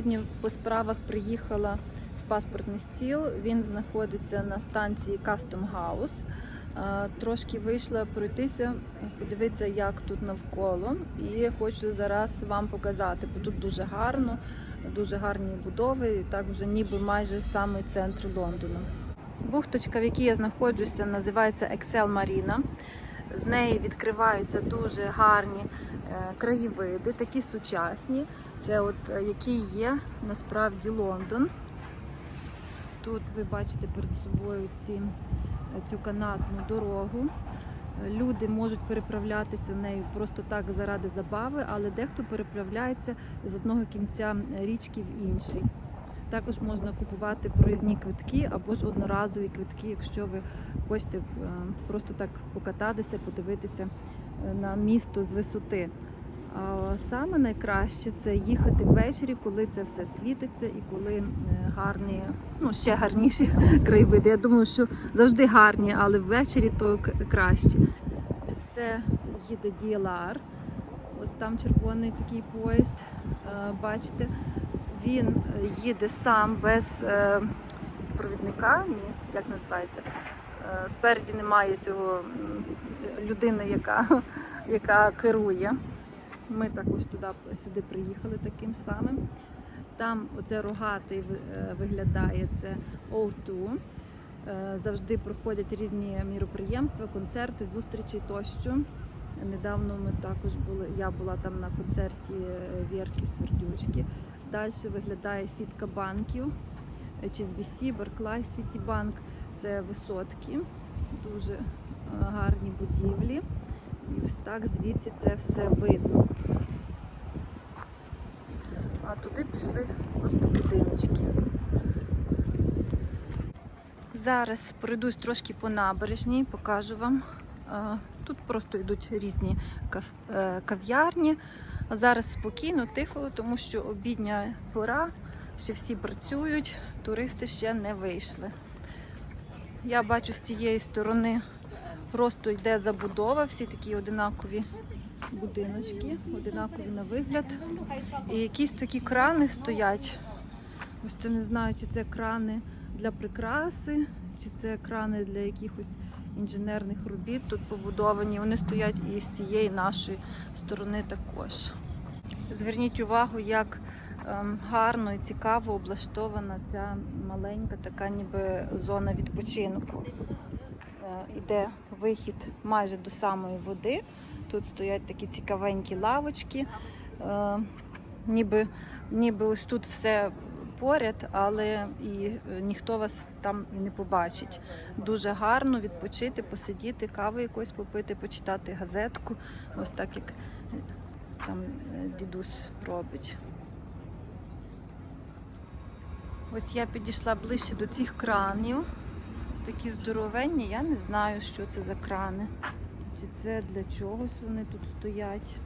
сьогодні по справах приїхала в паспортний стіл. Він знаходиться на станції Custom House. Е, Трошки вийшла пройтися, подивитися, як тут навколо. І хочу зараз вам показати, бо тут дуже гарно, дуже гарні будови, і так вже ніби майже самий центр Лондона. Бухточка, в якій я знаходжуся, називається Excel Marina. З неї відкриваються дуже гарні е, краєвиди, такі сучасні. Це от е, який є насправді Лондон. Тут ви бачите перед собою ці, е, цю канатну дорогу. Е, Люди можуть переправлятися нею просто так заради забави, але дехто переправляється з одного кінця річки в інший. Також можна купувати проїзні квитки або ж одноразові квитки, якщо ви хочете просто так покататися, подивитися на місто з висоти. Саме найкраще це їхати ввечері, коли це все світиться і коли е, гарні, ну ще гарніші краєвиди. Я думаю, що завжди гарні, але ввечері то краще. Ось це їде DLR. Ось там червоний такий поїзд. е, Бачите, він е, їде сам без провідника. Ні, як називається? Спереді немає цього людини, яка, яка керує. Ми також туди сюди приїхали таким самим. Там оце рогатий е, виглядає це O2. Е, Завжди проходять різні міроприємства, концерти, зустрічі тощо. Недавно ми також були. Я була там на концерті е, Вірки Свердючки. Далі виглядає сітка банків HSBC, Barclays, Citibank. Це висотки, дуже гарні будівлі. І ось так звідси це все видно. А туди пішли просто будиночки. Зараз пройдусь трошки по набережній, покажу вам. Тут просто йдуть різні е, кав'ярні. А зараз спокійно, тихо, тому що обідня пора, ще всі працюють, туристи ще не вийшли. Я бачу з цієї сторони просто йде забудова, всі такі одинакові будиночки, одинакові на вигляд. І якісь такі крани стоять. Ось це не знаю, чи це крани для прикраси, чи це крани для якихось інженерних робіт тут побудовані. Вони стоять і з цієї нашої сторони також. Зверніть увагу, як ем, гарно і цікаво облаштована ця маленька така ніби зона відпочинку. Е, Іде вихід майже до самої води. Тут стоять такі цікавенькі лавочки. Е, Ніби, ніби ось тут все поряд, але і е, ніхто вас там не побачить. Дуже гарно відпочити, посидіти, кави якось попити, почитати газетку. Ось так як там дідусь робить. Ось я підійшла ближче до цих кранів. Такі здоровенні, я не знаю, що це за крани. Чи це для чогось вони тут стоять?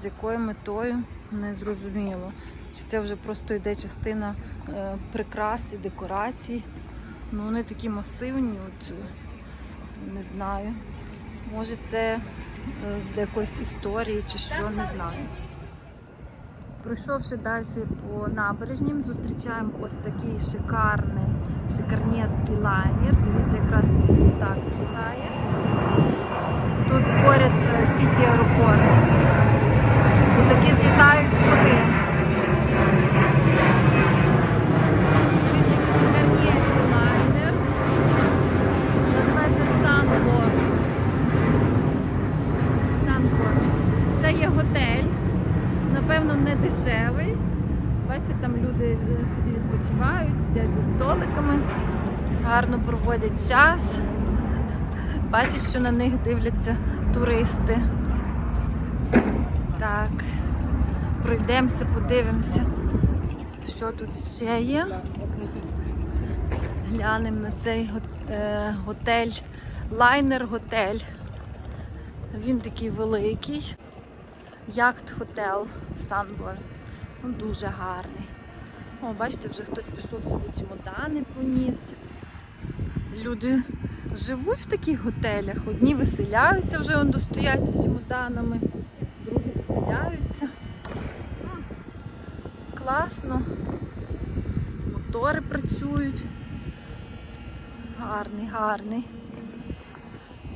З якою метою не зрозуміло. Чи це вже просто йде частина е, прикрас і декорацій. Ну вони такі масивні, от е, не знаю. Може це е, для якоїсь історії чи що, не знаю. Пройшовши далі по набережнім, зустрічаємо ось такий шикарний, шикарнецький лайнер. Дивіться, якраз літак злітає. Тут поряд е, Сіті аеропорт. Літаки злітають з. Дивіться, який шикарніший лайнер. Називається Sunborn. Sunborn. Це є готель. Напевно, не дешевий. Бачите, там люди е, собі відпочивають, сидять за столиками, гарно проводять час. Бачать, що на них дивляться туристи. Так, пройдемося, подивимося, що тут ще є. Глянемо на цей е, готель, лайнер-готель. Він такий великий. Яхт-хотел Санборн. Ну, дуже гарний. О, бачите, вже хтось пішов чемодани поніс. Люди живуть в таких готелях. Одні виселяються вже он стоять з чемоданами, другі заселяються. Класно. Мотори працюють. Гарний, гарний.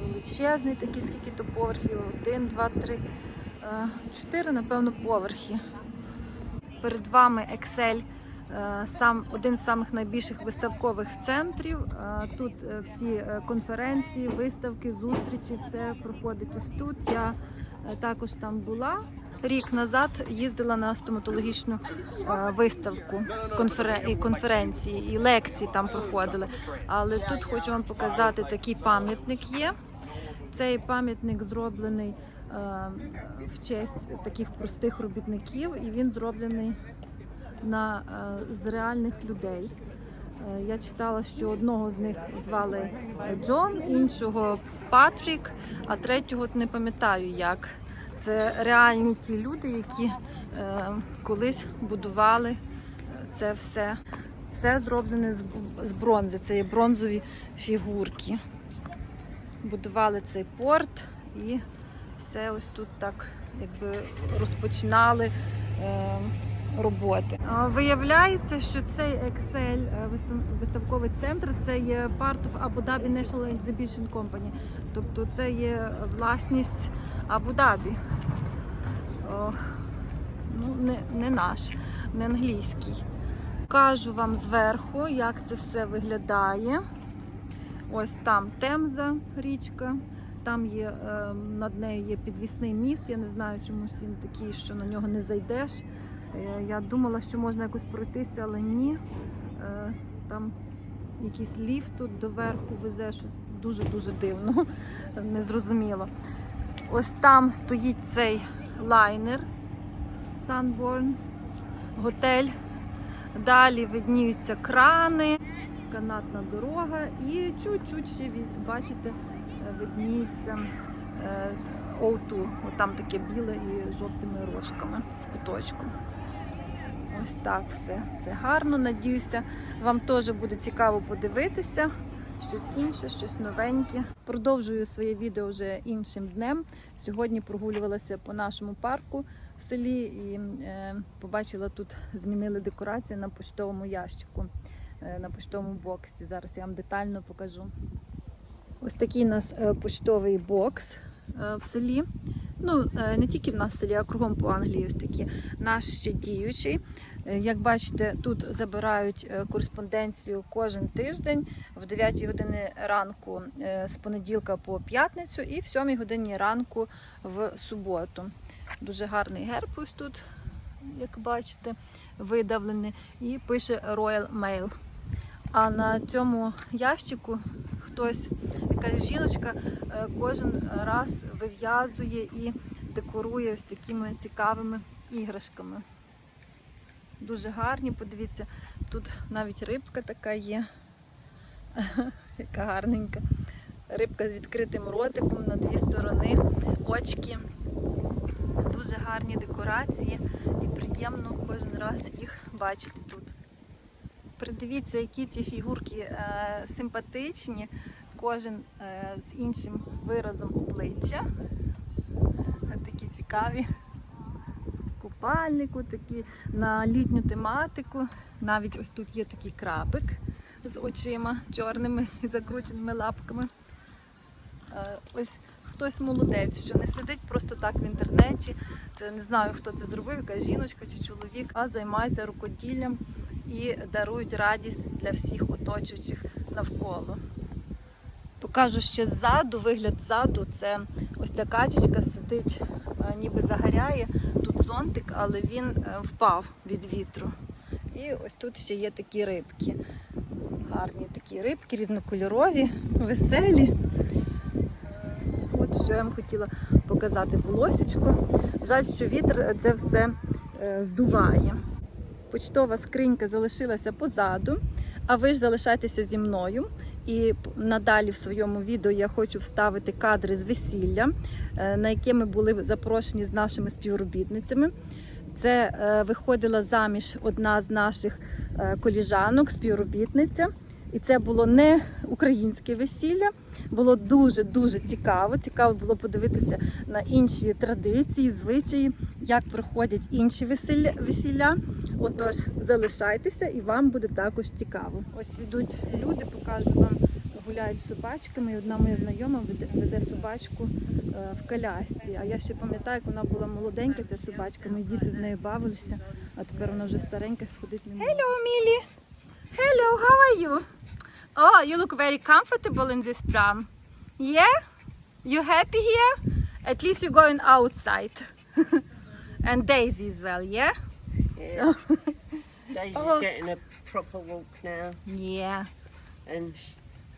Величезний такий, скільки то поверхів. Один, два, три, е, чотири, напевно, поверхи. Перед вами Excel, сам один з самих найбільших виставкових центрів. Е, Тут е, всі е, конференції, виставки, зустрічі, все проходить ось тут. Я е, також там була. Рік назад їздила на стоматологічну е, виставку конференції і лекції там проходили. Але тут хочу вам показати такий пам'ятник є. Цей пам'ятник зроблений е, в честь таких простих робітників, і він зроблений на, е, з реальних людей. Е, Я читала, що одного з них звали Джон, іншого Патрік, а третього не пам'ятаю як. Це реальні ті люди, які е, колись будували е, це все. Все зроблене з, з бронзи. Це є бронзові фігурки. Будували цей порт і все ось тут так якби розпочинали е, роботи. Виявляється, що цей Excel е, виставковий центр це є part of Abu Dhabi National Exhibition Company. Тобто це є власність Абу-Дабі. Ну, не, не наш, не англійський. Кажу вам зверху, як це все виглядає. Ось там Темза річка, там є е, над нею є підвісний міст. Я не знаю, чомусь він такий, що на нього не зайдеш. Е, я думала, що можна якось пройтися, але ні. Е, там якийсь ліфт тут доверху везе щось дуже-дуже дивно, незрозуміло. Ось там стоїть цей лайнер Sunborn, готель. Далі видніються крани, канатна дорога і чуть-чуть ще бачите, е, видніється е, O2. Отам таке біле і жовтими рожками в куточку. Ось так все. Це гарно. Надіюся, вам теж буде цікаво подивитися. Щось інше, щось новеньке. Продовжую своє відео вже іншим днем. Сьогодні прогулювалася по нашому парку в селі і е, побачила тут змінили декорацію на поштовому ящику, е, на поштовому боксі. Зараз я вам детально покажу. Ось такий у нас е, поштовий бокс е, в селі. Ну, е, не тільки в нас в селі, а кругом по Англії ось такі. Наш ще діючий. Е, Як бачите, тут забирають е, кореспонденцію кожен тиждень в 9 годині ранку е, з понеділка по п'ятницю і в 7 годині ранку в суботу. Дуже гарний герб ось тут, як бачите, видавлений. І пише Royal Mail. А на цьому ящику хтось, якась жіночка, кожен раз вив'язує і декорує ось такими цікавими іграшками. Дуже гарні, подивіться, тут навіть рибка така є, яка гарненька. Рибка з відкритим ротиком на дві сторони, очки. Дуже гарні декорації і приємно кожен раз їх бачити тут. Придивіться, які ці фігурки е, симпатичні, кожен е, з іншим виразом обличчя. Такі цікаві. Купальнику, такі на літню тематику. Навіть ось тут є такий крабик з очима чорними і закрученими лапками. Е, ось хтось молодець, що не сидить просто так в інтернеті. Це не знаю, хто це зробив, якась жіночка чи чоловік, а займається рукоділлям і дарують радість для всіх оточуючих навколо. Покажу ще ззаду, вигляд ззаду. Це ось ця качечка сидить, е, ніби загоряє. Зонтик, але він е, впав від вітру. І ось тут ще є такі рибки. Гарні такі рибки, різнокольорові, веселі. От що я вам хотіла показати волосечко. Жаль, що вітер це все е, здуває. Почтова скринька залишилася позаду, а ви ж залишайтеся зі мною. І надалі в своєму відео я хочу вставити кадри з весілля, е, на яке ми були запрошені з нашими співробітницями. Це е, виходила заміж одна з наших е, коліжанок, співробітниця. І це було не українське весілля. Було дуже дуже цікаво. Цікаво було подивитися на інші традиції, звичаї, як проходять інші весілля. Отож, залишайтеся і вам буде також цікаво. Ось ідуть люди, покажу вам, гуляють з собачками. І одна моя знайома везе собачку е, в колясці. А я ще пам'ятаю, як вона була молоденька, ця собачка. Ми діти з нею бавилися, а тепер вона вже старенька, сходить не Millie! Hello, how are you? Oh, you look very comfortable in this pram. Yeah? You happy here? At least you're going outside. and Daisy as well, yeah? Yeah. Daisy's Oh. getting a proper walk now, Yeah. and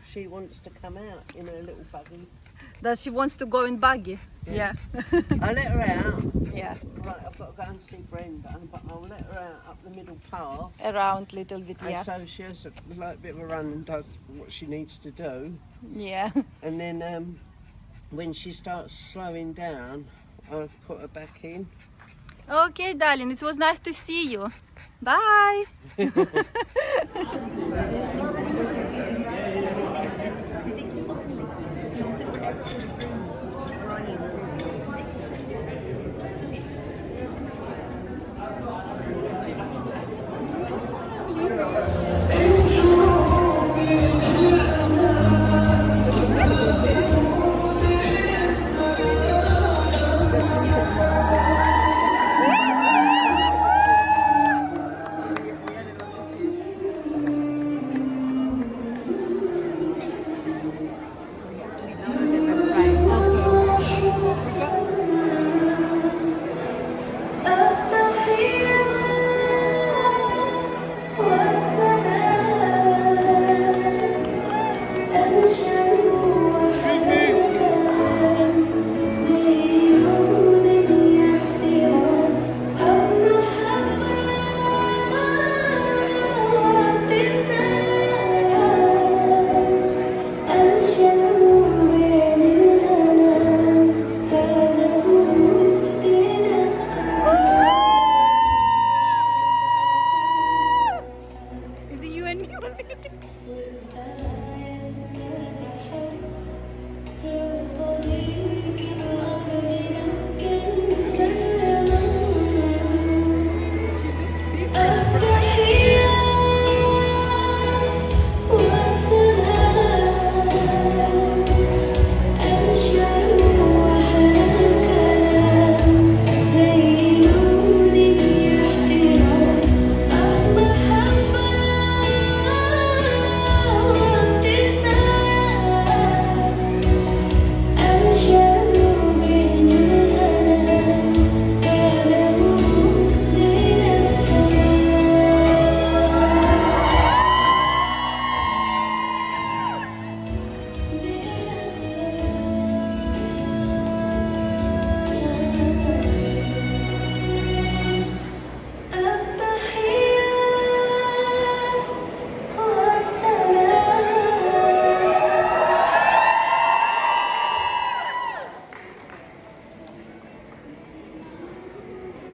she wants to come out in her little buggy. That she wants to go in buggy. Yeah. I let her out. Yeah. Right, I've got to go and see Brenda, but I'll let her out up the middle path. Around little bit, And yeah. so she has a like, bit of a run and does what she needs to do. Yeah. And then um, when she starts slowing down, I put her back in. Okay, darling, it was nice to see you. Bye.